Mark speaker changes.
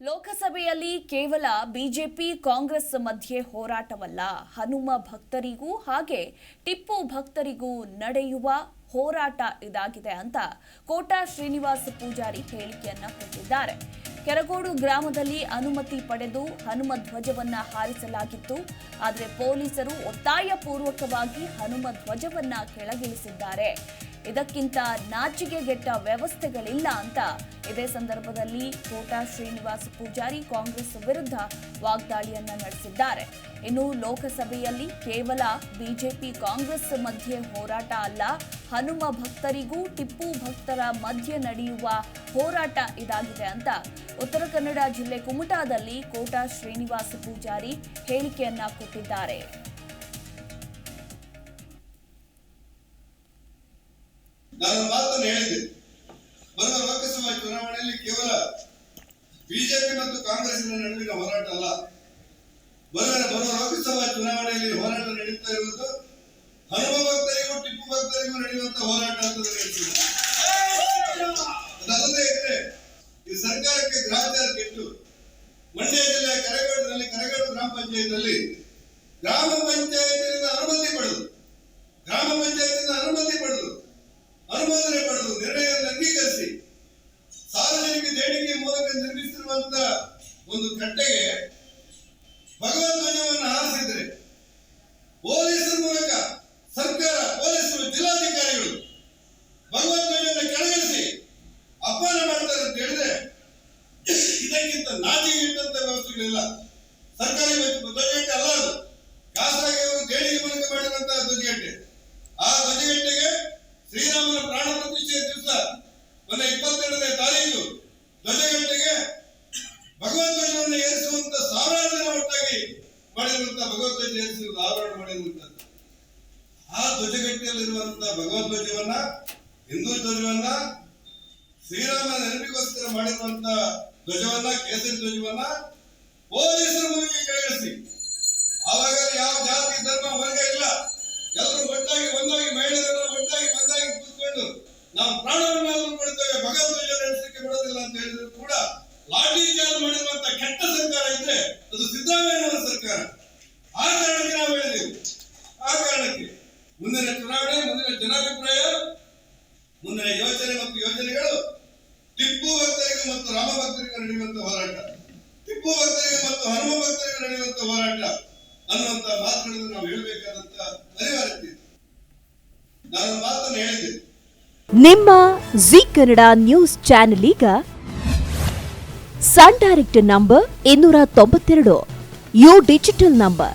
Speaker 1: ಲೋಕಸಭೆಯಲ್ಲಿ ಕೇವಲ ಬಿಜೆಪಿ ಕಾಂಗ್ರೆಸ್ ಮಧ್ಯೆ ಹೋರಾಟವಲ್ಲ. ಹನುಮ ಭಕ್ತರಿಗೂ ಹಾಗೆ ಟಿಪ್ಪು ಭಕ್ತರಿಗೂ ನಡೆಯುವ ಹೋರಾಟ ಇದಾಗಿದೆ ಅಂತ ಕೋಟಾ ಶ್ರೀನಿವಾಸ ಪೂಜಾರಿ ಹೇಳಿಕೆಯನ್ನ ಕೊಟ್ಟಿದ್ದಾರೆ. ಕೆರಗೋಡು ಗ್ರಾಮದಲ್ಲಿ ಅನುಮತಿ ಪಡೆದು ಹನುಮ ಧ್ವಜವನ್ನ ಹಾರಿಸಲಾಗಿತ್ತು. ಆದರೆ ಪೊಲೀಸರು ಒತ್ತಾಯಪೂರ್ವಕವಾಗಿ ಹನುಮ ಧ್ವಜವನ್ನ ಕೆಳಗಿಳಿಸಿದ್ದಾರೆ. ಇದಕ್ಕಿಂತ ನಾಚಿಕೆಗೆಟ್ಟ ವ್ಯವಸ್ಥೆಗಳಿಲ್ಲ ಅಂತ ಇದೇ ಸಂದರ್ಭದಲ್ಲಿ ಕೋಟಾ ಶ್ರೀನಿವಾಸ್ ಪೂಜಾರಿ ಕಾಂಗ್ರೆಸ್ ವಿರುದ್ಧ ವಾಗ್ದಾಳಿಯನ್ನ ನಡೆಸಿದ್ದಾರೆ. ಇನ್ನು ಲೋಕಸಭೆಯಲ್ಲಿ ಕೇವಲ ಬಿಜೆಪಿ ಕಾಂಗ್ರೆಸ್ ಮಧ್ಯೆ ಹೋರಾಟ ಅಲ್ಲ, ಹನುಮ ಭಕ್ತರಿಗೂ ಟಿಪ್ಪು ಭಕ್ತರ ಮಧ್ಯೆ ನಡೆಯುವ ಹೋರಾಟ ಇದಾಗಿದೆ ಅಂತ ಉತ್ತರ ಕನ್ನಡ ಜಿಲ್ಲೆ ಕುಮಟಾದಲ್ಲಿ ಕೋಟಾ ಶ್ರೀನಿವಾಸ ಪೂಜಾರಿ ಹೇಳಿಕೆಯನ್ನ ಕೊಟ್ಟಿದ್ದಾರೆ.
Speaker 2: ನಾನು ಮಾತನ್ನು ಹೇಳಿದೆ ಬರುವ ಲೋಕಸಭಾ ಚುನಾವಣೆಯಲ್ಲಿ ಕೇವಲ ಬಿಜೆಪಿ ಮತ್ತು ಕಾಂಗ್ರೆಸ್ನ ನಡುವಿನ ಹೋರಾಟ ಅಲ್ಲ. ಬರುವ ಬರುವ ಲೋಕಸಭಾ ಚುನಾವಣೆಯಲ್ಲಿ ಹೋರಾಟ ನಡೆಯುತ್ತಾ ಇರುವುದು ಹನುಮ ಭಕ್ತರಿಗೂ, ಟಿಪ್ಪು ಭಕ್ತರಿಗೂ ನಡೆಯುವಂತ ಹೋರಾಟ ಅಂತ ಅದಲ್ಲದೆ ಇದ್ರೆ ಈ ಸರ್ಕಾರಕ್ಕೆ ಗ್ರಾಚಾರ ಕೆಟ್ಟು ಮಂಡ್ಯ ಜಿಲ್ಲೆಯ ಕರೆಗಡದಲ್ಲಿ, ಕರೆಗಡ ಗ್ರಾಮ ಪಂಚಾಯತ್ನಲ್ಲಿ ಗ್ರಾಮ ಪಂಚಾಯತಿನಿಂದ ಅನುಮತಿ ಪಡೆದು, ಗ್ರಾಮ ಪಂಚಾಯತಿನಿಂದ ಅನುಮತಿ ಪಡೆದು ನಿರ್ಣಯವನ್ನು ಅಂಗೀಕರಿಸಿ ಸಾರ್ವಜನಿಕ ದೇಣಿಗೆ ಮೂಲಕ ನಿರ್ಮಿಸಿರುವಂತ ಒಂದು ಕಟ್ಟೆಗೆ ಭಗವದ್ ಧ್ವಜವನ್ನು ಹಾರಿಸಿದ್ರೆ ಪೊಲೀಸರ ಮೂಲಕ ಸರ್ಕಾರ, ಪೊಲೀಸರು, ಜಿಲ್ಲಾಧಿಕಾರಿಗಳು ಭಗವದ್ ಧ್ವಜವನ್ನು ಕೆಳಗಿಳಿಸಿ ಅಪಮಾನ ಮಾಡ್ತಾರೆ ಅಂತ ಹೇಳಿದ್ರೆ ಇದಕ್ಕಿಂತ ನಾಜಿ ಇಟ್ಟಂತ ವ್ಯವಸ್ಥೆಗಳಿಲ್ಲ. ಸರ್ಕಾರಿ ಧ್ವಜಗಟ್ಟೆ ಅಲ್ಲ ಅದು. ಖಾಸಗಿ ಅವರು ದೇಣಿಗೆ ಮೂಲಕ ಮಾಡಿರುವಂತಹ ಧ್ವಜಗಟ್ಟೆ. ಆ ಧ್ವಜಗಟ್ಟೆಗೆ ಭಗವದ್ ಧ್ವಜ ಧಾರವಾಡ ಮಾಡಿರುವಂತದ್ದು ಆ ಧ್ವಜಗಟ್ಟೆಯಲ್ಲಿರುವಂತಹ ಭಗವದ್ ಧ್ವಜವನ್ನ, ಹಿಂದೂ ಧ್ವಜವನ್ನ, ಶ್ರೀರಾಮ ನೆನಪಿಗೋಸ್ಕರ ಮಾಡಿರುವಂತ ಧ್ವಜವನ್ನ, ಕೇಸರಿ ಧ್ವಜವನ್ನ ಪೊಲೀಸರ ಮುಂದೆ ಕೆಳಗಿಳಿಸಿ ಅವಾಗ ಯಾವ ಜಾತಿ, ಧರ್ಮ, ವರ್ಗ ಇಲ್ಲ. ಎಲ್ಲರೂ ಒಟ್ಟಾಗಿ, ಒಂದಾಗಿ, ಮಹಿಳೆಯರೆಲ್ಲ ಒಟ್ಟಾಗಿ, ಒಂದಾಗಿ ಕೂತ್ಕೊಂಡು ನಾವು ಪ್ರಾಣವನ್ನಾದರೂ ಕೊಡ್ತೇವೆ ಧ್ವಜ ನಡೆಸಲಿಕ್ಕೆ ಬಿಡೋದಿಲ್ಲ ಅಂತ ಹೇಳಿದ್ರು ಕೂಡ ಲಾಠಿ ಚಾರ್ಜ್ ಮಾಡಿರುವಂತ ಕೆಟ್ಟ ಸರ್ಕಾರ ಇದ್ರೆ ಅದು ಸಿದ್ದರಾಮಯ್ಯನವರ ಸರ್ಕಾರ. ಆ ಕಾರಣಕ್ಕೆ ನಾವು ಹೇಳಿದೆವು. ಆ ಕಾರಣಕ್ಕೆ ಮುಂದಿನ ಚುನಾವಣೆ, ಮುಂದಿನ ಜನಾಭಿಪ್ರಾಯ, ಮುಂದಿನ ಯೋಚನೆ ಮತ್ತು ಯೋಜನೆಗಳು ಟಿಪ್ಪು ಭಕ್ತರಿಗೆ ಮತ್ತು ರಾಮ ಭಕ್ತರಿಗೆ ನಡೆಯುವಂತ ಹೋರಾಟ. ಟಿಪ್ಪು ಭಕ್ತರಿಗೆ ಮತ್ತು ಹನುಮ ಭಕ್ತರಿಗೆ ನಡೆಯುವಂತ ಹೋರಾಟ ಅನ್ನುವಂತ ಮಾತುಗಳನ್ನು ನಾವು ಹೇಳಬೇಕಾದಂತ ಅನಿವಾರ್ಯತೆ ನಾನು ಮಾತನ್ನು ಹೇಳಿದೆ.
Speaker 3: ನಿಮ್ಮ ಜಿ ಕನ್ನಡ ನ್ಯೂಸ್ ಚಾನೆಲ್ ಈಗ ಸನ್ ಡೈರೆಕ್ಟ್ ನಂಬರ್ ಇನ್ನೂರ ತೊಂಬತ್ತೆರಡು, ಯು ಡಿಜಿಟಲ್ ನಂಬರ್.